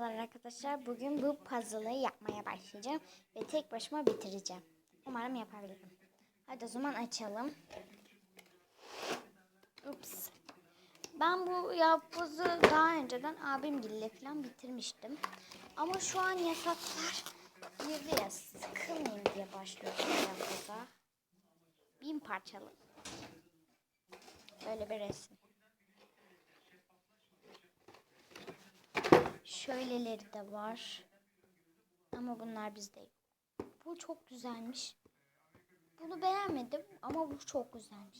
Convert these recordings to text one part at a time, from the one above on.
Merhabalar arkadaşlar. Bugün bu puzzle'ı yapmaya başlayacağım ve tek başıma bitireceğim. Umarım yapabilirim. Hadi o zaman açalım. Ups. Ben bu yapbozu daha önceden abimgille falan bitirmiştim. Ama şu an yasaklar girdi ya sıkılmayayım diye başlıyorum yapboza. Bin parçalı. Böyle bir resim. Şöyleleri de var. Ama bunlar bizde yok. Bu çok güzelmiş. Bunu beğenmedim ama bu çok güzelmiş.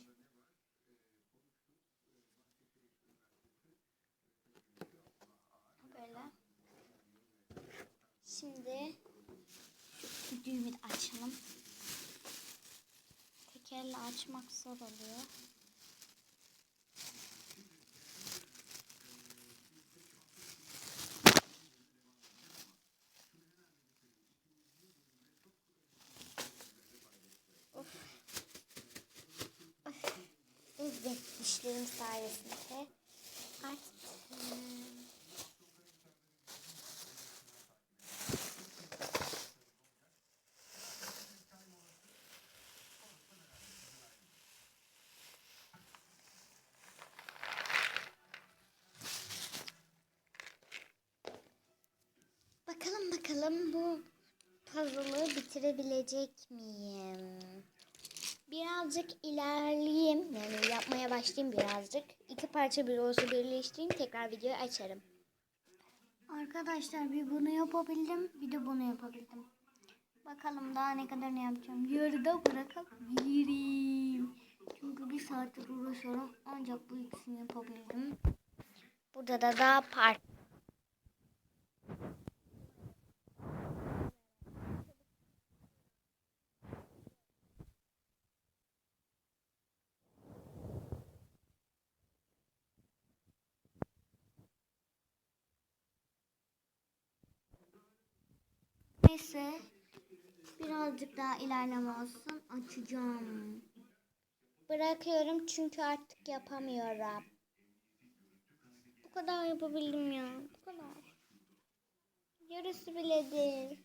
Böyle. Şimdi şu düğümü açalım. Tekerle açmak zor oluyor. Evet dişlerim sayesinde açtım. Bakalım bakalım bu puzzle'ı bitirebilecek miyim? Birazcık ilerleyeyim. Yani yapmaya başlayayım birazcık. İki parça bir olsa birleştireyim. Tekrar videoyu açarım. Arkadaşlar bir bunu yapabildim. Bir de bunu yapabildim. Bakalım daha ne kadar ne yapacağım. Yarıda bırakabilirim. Çünkü bir saattir uğraşıyorum. Ancak bu ikisini yapabildim. Burada da daha part Neyse. Birazcık daha ilerleme olsun. Açacağım. Bırakıyorum çünkü artık yapamıyorum. Bu kadar yapabildim ya. Bu kadar. Yarısı bile değil.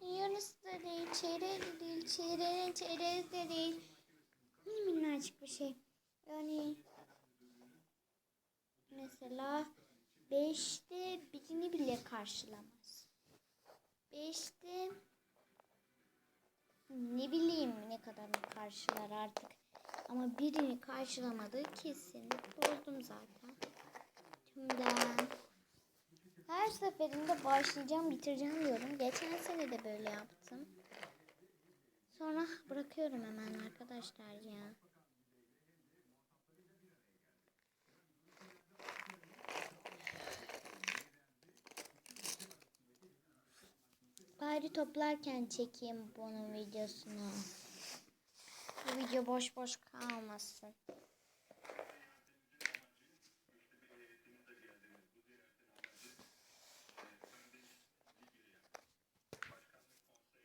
Yarısı da değil. Çeyreği de değil. Çeyreğin çeyreği de değil. Minnacık bir şey. Yani mesela beşte birini bile karşılamaz. Beşte ne bileyim ne kadarını karşılar artık. Ama birini karşılamadığı kesin. Bozdum zaten. Şimdi her seferinde başlayacağım bitireceğim diyorum. Geçen sene de böyle yaptım. Sonra bırakıyorum hemen arkadaşlar ya. Bari toplarken çekeyim bunun videosunu. Bu video boş boş kalmasın.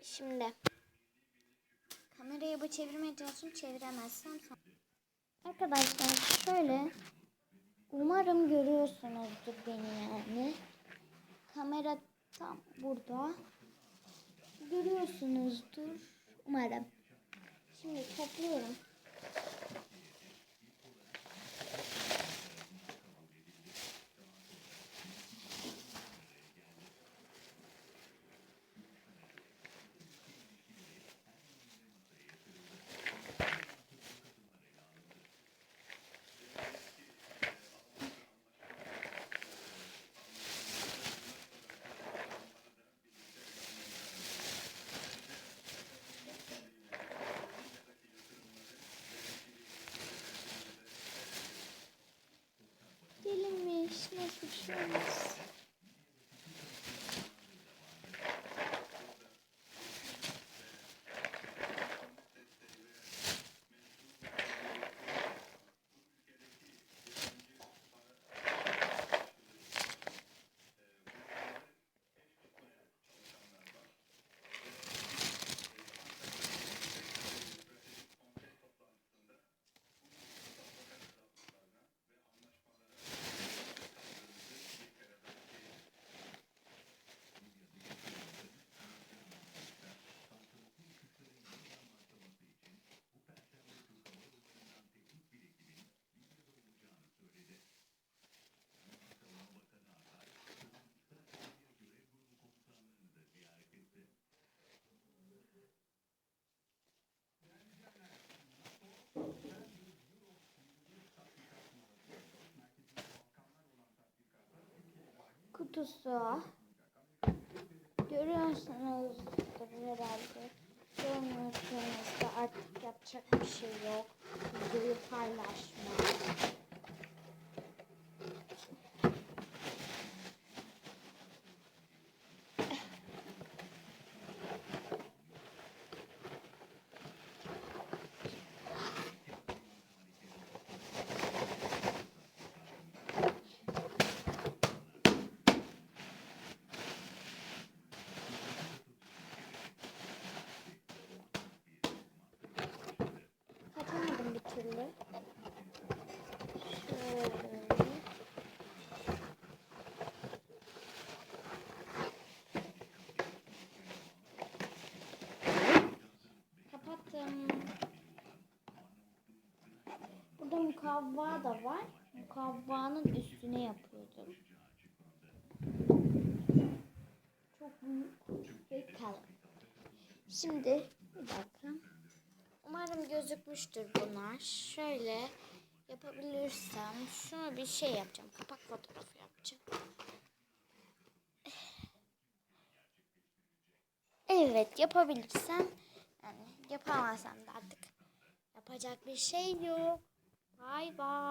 Şimdi kamerayı bu çevirmeye çalışıyorum çeviremezsem. Arkadaşlar şöyle umarım görüyorsunuzdur beni yani. Kamera tam burada görüyorsunuzdur umarım. Şimdi topluyorum. James. Kutusu. Görüyorsunuzdur herhalde. Görmüyorsunuz da artık yapacak bir şey yok. Videoyu paylaşma. Kapamadım bir türlü. Şöyle. Kapattım. Burada mukavva da var. Mukavvanın üstüne yapıyordum. Çok büyük ve kalın. Şimdi bir dakika. Umarım gözükmüştür bunlar. Şöyle yapabilirsem şunu bir şey yapacağım. Kapak fotoğrafı yapacağım. Evet yapabilirsem yani yapamazsam da artık yapacak bir şey yok. Bye bye.